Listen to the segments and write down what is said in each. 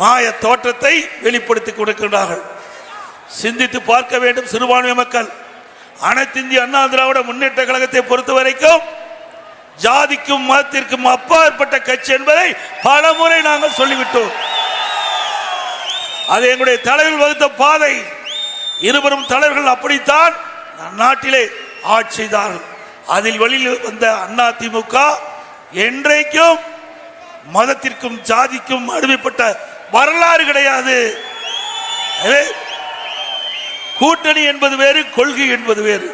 மாய தோற்றத்தை வெளிப்படுத்தி கொடுக்கின்றார்கள். சிந்தித்து பார்க்க வேண்டும் சிறுபான்மை மக்கள். அனைத்து இந்திய அண்ணா திராவிட முன்னேற்ற கழகத்தை பொறுத்த வரைக்கும் ஜாதிக்கும் மதத்திற்கும் அப்பாற்பட்ட கட்சி என்பதை பல முறை நாங்கள் சொல்லிவிட்டோம். அது எங்களுடைய தலைவர்கள் வகுத்த பாதை. இருவரும் தலைவர்கள் அப்படித்தான் நாட்டிலே ஆட்சி செய்தார்கள். அதில் வெளியில் வந்த அண்ணா திமுக என்றைக்கும் மதத்திற்கும் ஜாதிக்கும் அடிமைப்பட்ட வரலாறு கிடையாது. கூட்டணி என்பது வேறு கொள்கை என்பது வேறு.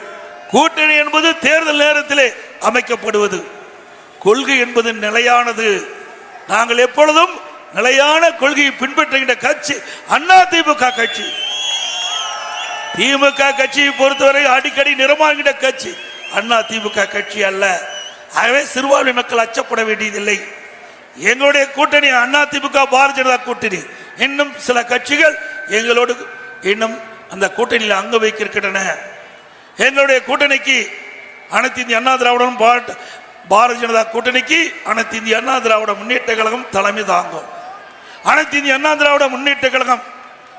கூட்டணி என்பது தேர்தல் நேரத்திலே அமைக்கப்படுவது. கொள்கை என்பது நிலையானது. நாங்கள் எப்பொழுதும் நிலையான கொள்கையை பின்பற்றுகின்ற கட்சி அண்ணா திமுக கட்சி. திமுக கட்சியை பொறுத்தவரை அடிக்கடி நிறமாகின்ற கட்சி அண்ணா திமுக கட்சி அல்ல. ஆகவே சிறுபான்மை மக்கள் அச்சப்பட வேண்டியதில்லை. எங்களுடைய கூட்டணி அண்ணா திமுக பாரதிய ஜனதா கூட்டணி. இன்னும் சில கட்சிகள் எங்களோடு இன்னும் அந்த கூட்டணியில் அங்க வைக்கின்றன எங்களுடைய கூட்டணிக்கு அனைத்து இந்திய அண்ணா திராவிடம் பாரதிய ஜனதா கூட்டணிக்கு அனைத்து இந்திய அண்ணா திராவிட முன்னேற்ற கழகம் தலைமை தாங்கும். அனைத்து இந்திய அண்ணா திராவிட முன்னேற்ற கழகம்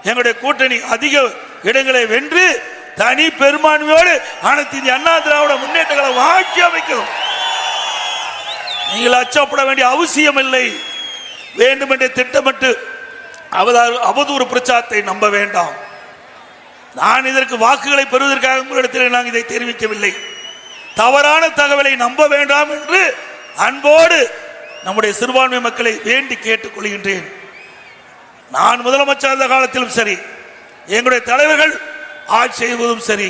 எங்களுடைய கூட்டணி அதிக இடங்களை வென்று தனி பெரும்பான்மையோடு அனைத்து இந்திய அண்ணா திராவிட முன்னேற்ற கழகம் ஆட்சி அமைக்கிறோம் நீங்கள் அச்சப்பட வேண்டிய அவசியம் இல்லை வேண்டுமென்றே திட்டமிட்டு அவதாறு அவதூறு பிரச்சாரத்தை நம்ப வேண்டாம். நான் இதற்கு வாக்குகளை பெறுவதற்காக உங்களிடத்தில் நான் இதை தெரிவிக்கவில்லை. தவறான தகவலை நம்ப வேண்டாம் என்று அன்போடு நம்முடைய சிறுபான்மை மக்களை வேண்டி கேட்டுக் கொள்கின்றேன். நான் முதலமைச்சர் இருந்த காலத்திலும் சரி எங்களுடைய தலைவர்கள் ஆட்சி செய்வதும் சரி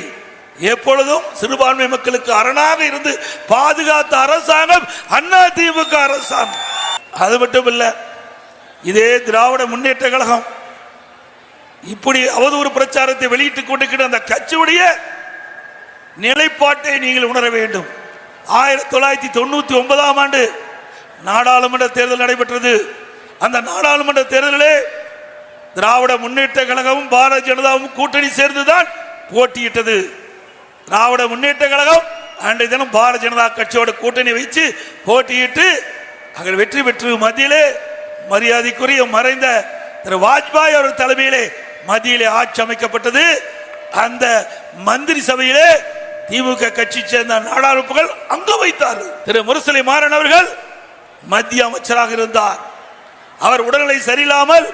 எப்பொழுதும் சிறுபான்மை மக்களுக்கு அரணாக இருந்து பாதுகாத்த அரசாங்கம் அண்ணா திமுக அரசாங்கம். அது மட்டும் இல்லை இதே திராவிட முன்னேற்ற கழகம் இப்படி அவதூறு பிரச்சாரத்தை வெளியிட்டுக் கொண்டிருக்கிற அந்த கட்சியுடைய நிலைப்பாட்டை நீங்கள் உணர வேண்டும். ஆயிரத்தி தொள்ளாயிரத்தி தொண்ணூத்தி ஒன்பதாம் ஆண்டு நாடாளுமன்ற தேர்தல் நடைபெற்றது. அந்த நாடாளுமன்ற தேர்தலிலே திராவிட முன்னேற்ற கழகமும் பாரதிய ஜனதாவும் கூட்டணி சேர்ந்துதான் போட்டியிட்டது. திராவிட முன்னேற்ற கழகம் அன்றைய தினம் பாரதிய ஜனதா கட்சியோட கூட்டணி வைத்து போட்டியிட்டு அங்கே வெற்றி பெற்று மத்தியிலே மரியாதைக்குரிய மறைந்த திரு வாஜ்பாய் அவர் தலைமையிலே மத்தியிலே ஆட்சி அமைக்கப்பட்டது. அந்த மந்திரி சபையிலே திமுக கட்சி சேர்ந்த நாடாளுமன்றங்கள் அங்கு வைத்தார்கள். திரு முரசொலி மாறன் அவர்கள் மத்திய அமைச்சராக இருந்தார். அவர் உடல்நிலை சரியில்லாமல்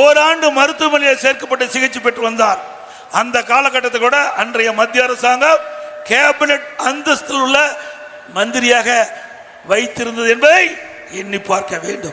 ஓராண்டு மருத்துவமனையில் சேர்க்கப்பட்டு சிகிச்சை பெற்று வந்தார். அந்த காலகட்டத்தை கூட அன்றைய மத்திய அரசாங்கம் கேபினட் அந்தஸ்தில் உள்ள மந்திரியாக வைத்திருந்தது என்பதை எண்ணி பார்க்க வேண்டும்.